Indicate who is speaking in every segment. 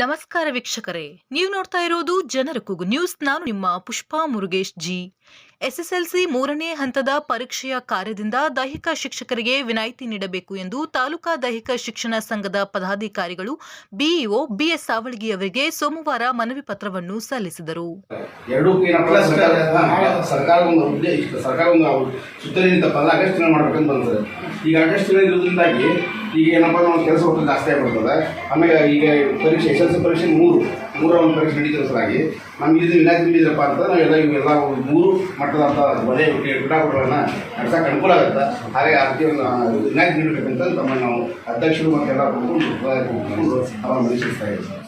Speaker 1: ನಮಸ್ಕಾರ ವೀಕ್ಷಕರೇ, ನೀವು ನೋಡ್ತಾ ಇರೋದು ಜನರ ಕೂಗು ನ್ಯೂಸ್. ನಾನು ನಿಮ್ಮ ಪುಷ್ಪಾ ಮುರುಗೇಶ್ ಜಿ. ಎಸ್ಎಸ್ಎಲ್ಸಿ ಮೂರನೇ ಹಂತದ ಪರೀಕ್ಷೆಯ ಕಾರ್ಯದಿಂದ ದೈಹಿಕ ಶಿಕ್ಷಕರಿಗೆ ವಿನಾಯಿತಿ ನೀಡಬೇಕು ಎಂದು ತಾಲೂಕಾ ದೈಹಿಕ ಶಿಕ್ಷಣ ಸಂಘದ ಪದಾಧಿಕಾರಿಗಳು ಬಿಇಒ ಬಿಎಸ್ ಸಾವಳಗಿ ಅವರಿಗೆ ಸೋಮವಾರ ಮನವಿ ಪತ್ರವನ್ನು ಸಲ್ಲಿಸಿದರು.
Speaker 2: ಈಗ ಈಗ ಏನಪ್ಪ ನಾವು ಕೆಲಸ ಒಟ್ಟು ಜಾಸ್ತಿ ಆಗ್ಬಿಡ್ತದೆ. ಆಮೇಲೆ ಈಗ ಪರೀಕ್ಷೆ ಎಸ್ ಎಲ್ ಸಿ ಪರೀಕ್ಷೆ ಮೂರು ಮೂರ ಒಂದು ಪರೀಕ್ಷೆ ನಡೀತಿರೋ ಸಲುವಾಗಿ ನಮ್ಗೆ ಇದು ವಿನಾಯಿತಿ ನೀಡಿದ್ರಪ್ಪ ಅಂತ ನಾವೆಲ್ಲ ಇವೆಲ್ಲ ಒಂದು ಮೂರು ಮಟ್ಟದಂಥ ಒಳ್ಳೆ ಕ್ರೀಡಾಕೂಟಗಳನ್ನ ನಡ್ಸಕ್ಕೆ ಅನುಕೂಲ ಆಗುತ್ತೆ. ಹಾಗೆ ಅದಕ್ಕೆ ಒಂದು ವಿನಾಯಿತಿ ನೀಡಬೇಕಂತ ತಮ್ಮ ನಾವು ಅಧ್ಯಕ್ಷರು ಮತ್ತೆಲ್ಲ ಕೂತ್ಕೊಂಡು ಅವರ ಮನಸ್ಸಿಸ್ತಾ ಇದ್ದೀವಿ.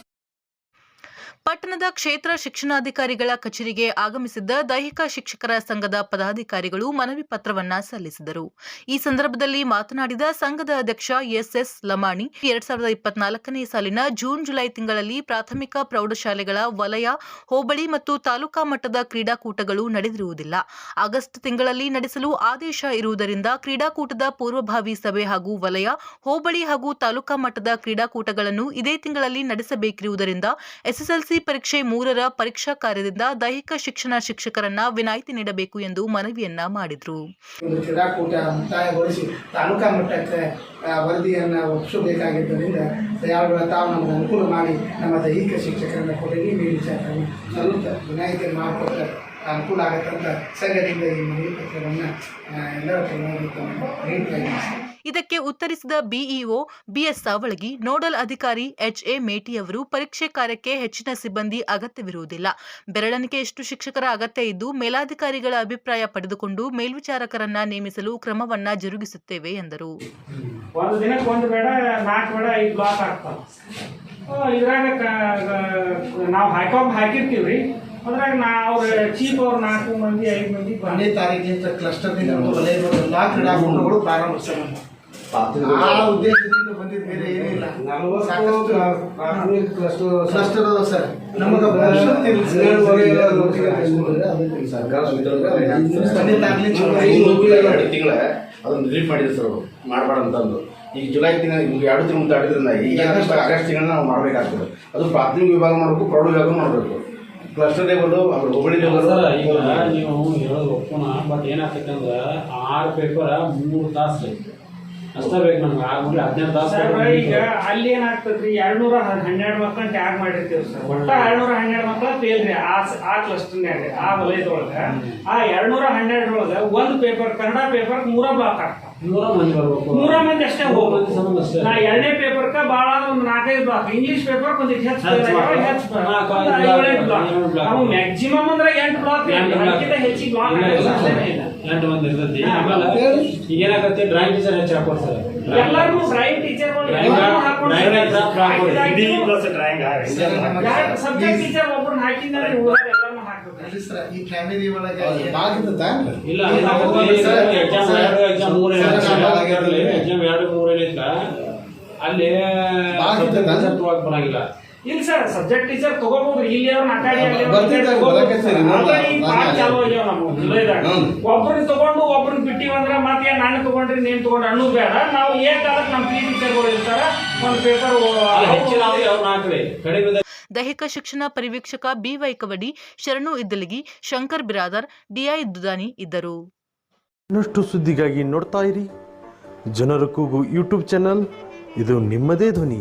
Speaker 1: ಪಟ್ಟಣದ ಕ್ಷೇತ್ರ ಶಿಕ್ಷಣಾಧಿಕಾರಿಗಳ ಕಚೇರಿಗೆ ಆಗಮಿಸಿದ್ದ ದೈಹಿಕ ಶಿಕ್ಷಕರ ಸಂಘದ ಪದಾಧಿಕಾರಿಗಳು ಮನವಿ ಪತ್ರವನ್ನ ಸಲ್ಲಿಸಿದರು. ಈ ಸಂದರ್ಭದಲ್ಲಿ ಮಾತನಾಡಿದ ಸಂಘದ ಅಧ್ಯಕ್ಷ ಎಸ್ಎಸ್ ಲಮಾಣಿ, ಎರಡ್ ಸಾವಿರದ ಇಪ್ಪತ್ನಾಲ್ಕನೇ ಸಾಲಿನ ಜೂನ್ ಜುಲೈ ತಿಂಗಳಲ್ಲಿ ಪ್ರಾಥಮಿಕ ಪ್ರೌಢಶಾಲೆಗಳ ವಲಯ, ಹೋಬಳಿ ಮತ್ತು ತಾಲೂಕಾ ಮಟ್ಟದ ಕ್ರೀಡಾಕೂಟಗಳು ನಡೆದಿರುವುದಿಲ್ಲ. ಆಗಸ್ಟ್ ತಿಂಗಳಲ್ಲಿ ನಡೆಸಲು ಆದೇಶ ಇರುವುದರಿಂದ ಕ್ರೀಡಾಕೂಟದ ಪೂರ್ವಭಾವಿ ಸಭೆ ಹಾಗೂ ವಲಯ, ಹೋಬಳಿ ಹಾಗೂ ತಾಲೂಕಾ ಮಟ್ಟದ ಕ್ರೀಡಾಕೂಟಗಳನ್ನು ಇದೇ ತಿಂಗಳಲ್ಲಿ ನಡೆಸಬೇಕಿರುವುದರಿಂದ ಎಸ್ಎಸ್ಎಲ್ಸಿ ಪರೀಕ್ಷೆ ಮೂರರ ಪರೀಕ್ಷಾ ಕಾರ್ಯದಿಂದ ದೈಹಿಕ ಶಿಕ್ಷಣ ಶಿಕ್ಷಕರನ್ನ ವಿನಾಯಿತಿ ನೀಡಬೇಕು ಎಂದು ಮನವಿಯನ್ನ ಮಾಡಿದ್ರು.
Speaker 3: ಕ್ರೀಡಾಕೂಟ ಮುಕ್ತಾಯಗೊಳಿಸಿ ತಾಲೂಕಾ ಮಟ್ಟಕ್ಕೆ ವರದಿಯನ್ನ ಒಪ್ಪಿಸಬೇಕಾಗಿದ್ದರಿಂದ ಯಾವಾಗ ತಾವು ನಮಗೆ ಅನುಕೂಲ ಮಾಡಿ ನಮ್ಮ ದೈಹಿಕ ಶಿಕ್ಷಕರನ್ನ ಕೊಡಲಿ ನೀಡಿ ಸ್ವಲ್ಪ ವಿನಾಯಿತಿ ಮಾಡಿಕೊಟ್ಟರೆ ಅನುಕೂಲ ಆಗತ್ತಂತ ಸಂಘದಿಂದ ಈ ಮನವಿ ಪತ್ರವನ್ನು ಎಲ್ಲರ ಪರವಾಗಿ ನೀಡ್ತಾ
Speaker 1: ಇದಕ್ಕೆ ಉತ್ತರಿಸಿದ BEO B S Savalagi nodal ಅಧಿಕಾರಿ ಎಚ್ಎ ಮೇಟಿ ಅವರು ಪರೀಕ್ಷೆ ಕಾರ್ಯಕ್ಕೆ ಹೆಚ್ಚಿನ ಸಿಬ್ಬಂದಿ ಅಗತ್ಯವಿರುವುದಿಲ್ಲ. ಬೆರಳೆಣಿಕೆಯಷ್ಟು ಶಿಕ್ಷಕರ ಅಗತ್ಯ ಇದ್ದು ಮೇಲಾಧಿಕಾರಿಗಳ ಅಭಿಪ್ರಾಯ ಪಡೆದುಕೊಂಡು ಮೇಲ್ವಿಚಾರಕರನ್ನ ನೇಮಿಸಲು ಕ್ರಮವನ್ನ ಜರುಗಿಸುತ್ತೇವೆ ಎಂದರು.
Speaker 4: ಒಂದು ದಿನಕ್ಕೆ ಒಂದು ಬೇಡ ನಾಲ್ಕು ಬೇಡ ಐದು ಬ್ಲಾಕ್ ಆಗ್ತಾವ. ಇದ್ರಾಗ ನಾವು ಹಾಕೋಕ್ ಹಾಕಿರ್ತೀವಿ ರೀ ಅದ್ರಾಗ ನಾ ಅವ್ರ ಚೀಫ್ ಅವ್ರು ನಾಲ್ಕು ಮಂದಿ ಐದು ಮಂದಿ ಒಂದೇ
Speaker 3: ಒಂದನೇ ಕ್ಲಸ್ಟರ್ ವಲಯದ ಎಲ್ಲ ಕ್ರೀಡಾಕೂಟಗಳು ಪ್ರಾರಂಭಿಸ್ತಾರೆ. ಆ ಉದ್ದೇಶದಿಂದ ಬಂದಿದ್ದು ಬೇರೆ ಏನಿಲ್ಲ ಸಾಕಷ್ಟು ಕ್ಲಸ್ಟರ್ ಅದ ಸರ್ ನಮಗೆ
Speaker 2: ತಿಂಗಳ ಅದನ್ನು ಮಾಡಿದ್ರು ಅವರು. ಮಾಡಬಾರ್ದು ಅಂತಂದು ಈಗ ಜುಲೈ ತಿಂಗಳ ಎರಡು ತಿಂಗಳು ದಾಟಿದ್ರಿಂದ ಈಗ ಆಗಸ್ಟ್ ಆಗಸ್ಟ್ ತಿಂಗಳ ನಾವು ಮಾಡ್ಬೇಕಾಗ್ತದೆ. ಅದು ಪ್ರಾಥಮಿಕ ವಿಭಾಗ ಮಾಡಬೇಕು ಪ್ರೌಢ ವಿಭಾಗ ಮಾಡಬೇಕು. ಕ್ಲಸ್ಟರ್ ಲೆವೆಲ್ ಅವ್ರು ಹೋಬಳಿ ಲೆವೆಲ್
Speaker 5: ಸರ್ ಈಗ ನೀವು ಹೇಳೋದು ಒಪ್ಪೋಣ ಬಟ್ ಏನಾಗ್ತೈತೆ ಅಂದ್ರೆ ಆರು ಪೇಪರ್ ಮೂರು ತಾಸು ಬೇಕು ಅಷ್ಟೇ ಬೇಕು ನಮ್ಗೆ. ಆಗ್ಬಿಟ್ಟು ಹದಿನೈದು ಹದಿನೆಂಟು ತಾಸು
Speaker 4: ಈಗ ಅಲ್ಲಿ ಏನಾಗ್ತದ್ರಿ? ಎರಡ್ನೂರ ಹನ್ನೆರಡು ಮಕ್ಕಳ ಟ್ಯಾಗ್ ಮಾಡಿರ್ತೀವಿ ಸರ್. ಒಟ್ಟ ಎರಡ್ನೂರ ಹನ್ನೆರಡು ಮಕ್ಕಳ ಫೇಲ್ ರೀ ಆ ಸ- ಆ ಕ್ಲಸ್ಟರ್ನ್ಯಾಗ ಆ ವಲಯದೊಳಗ. ಆ ಎರಡ್ನೂರ ಹನ್ನೆರಡರೊಳಗ ಒಂದು ಪೇಪರ್ ಕನ್ನಡ ಪೇಪರ್ ಮೂರ ಬ್ಲಾಕ್ ಆಗ್ತಾವ.
Speaker 5: ನೂರ ಮಂದಿ ಬರ್ಬೇಕು.
Speaker 4: ಮೂರ ಮಂದಿ ಅಷ್ಟೇ
Speaker 5: ಸಂಬಂಧ ಅಷ್ಟೇ.
Speaker 4: ನಾ ಎರಡನೇ ಪೇಪರ್ಕ ಭಾಳ ಒಂದು ನಾಲ್ಕೈದು ಬ್ಲಾಕ್ ಇಂಗ್ಲಿಷ್ ಪೇಪರ್ ಒಂದು ಹೆಚ್ಚು
Speaker 5: ಹೆಚ್ಚು.
Speaker 4: ಹೆಚ್ಚು. ನಾವು ಮ್ಯಾಕ್ಸಿಮಮ್ ಅಂದ್ರೆ ಎಂಟು ಬ್ಲಾಕ್. ಅದಕ್ಕಿಂತ ಹೆಚ್ಚಿಗೆ ಬ್ಲಾಕ್
Speaker 5: ಎಂಟು ಮಂದಿ ಇರ್ತೈತಿ. ಆಮೇಲೆ ಈಗ ಡ್ರಾಯಿಂಗ್ ಟೀಚರ್ ಹೆಚ್ಚು ಹಾಕೊಡ್ತಾರೆ sir.
Speaker 4: Drawing teacher. Subject teacher ಒಬ್ಬರನ್ನ ಹಾಕ್ಬೇಕು.
Speaker 3: ಈ ಫ್ಯಾಮಿಲಿ ಒಳಗೆ
Speaker 5: ಇಲ್ಲ ಎಕ್ಸಾಮ್ ಎರಡು ಎಕ್ಸಾಮ್ ಮೂರು ಎಕ್ಸಾಮ್ ಎರಡು ಮೂರು ಏನೈತ ಅಲ್ಲಿ ಬರಂಗಿಲ್ಲ.
Speaker 4: ಇಲ್ಲ ಸರ್ ಸಬ್ಜೆಕ್ಟ್ ಟೀಚರ್ ತಗೋಬಹುದು ಇಲ್ಲಿ ಅವ್ರ. ಒಬ್ಬರನ್ನ ತಗೊಂಡು ಒಬ್ಬರನ್ನ ಮತ್ತೆ ನಾನು ತಗೊಂಡ್ರಿ ನೀನ್ ತಗೊಂಡು ಅಣ್ಣು ಬೇಡ. ನಾವು ಏನ್ ಕಾಲಕ್ಕೆ ನಮ್ಮ ಪಿ ಟೀಚರ್ಗಳು ಇರ್ತಾರ. ಒಂದು ಪೇಪರ್
Speaker 5: ಹೆಚ್ಚಿನ ಹಾಕ್ರಿ ಕಡಿಮೆ
Speaker 1: ದೈಹಿಕ ಶಿಕ್ಷಣ ಪರಿವೀಕ್ಷಕ B Y Kavadi Sharanu Iddalagi Shankar Biradar D I Dudani ಇದ್ದರು.
Speaker 6: ಇನ್ನಷ್ಟು ಸುದ್ದಿಗಾಗಿ ನೋಡ್ತಾ ಇರಿ. ಜನರ ಕೂಗು ಯೂಟ್ಯೂಬ್ ಚಾನಲ್. ಇದು ನಿಮ್ಮದೇ ಧ್ವನಿ.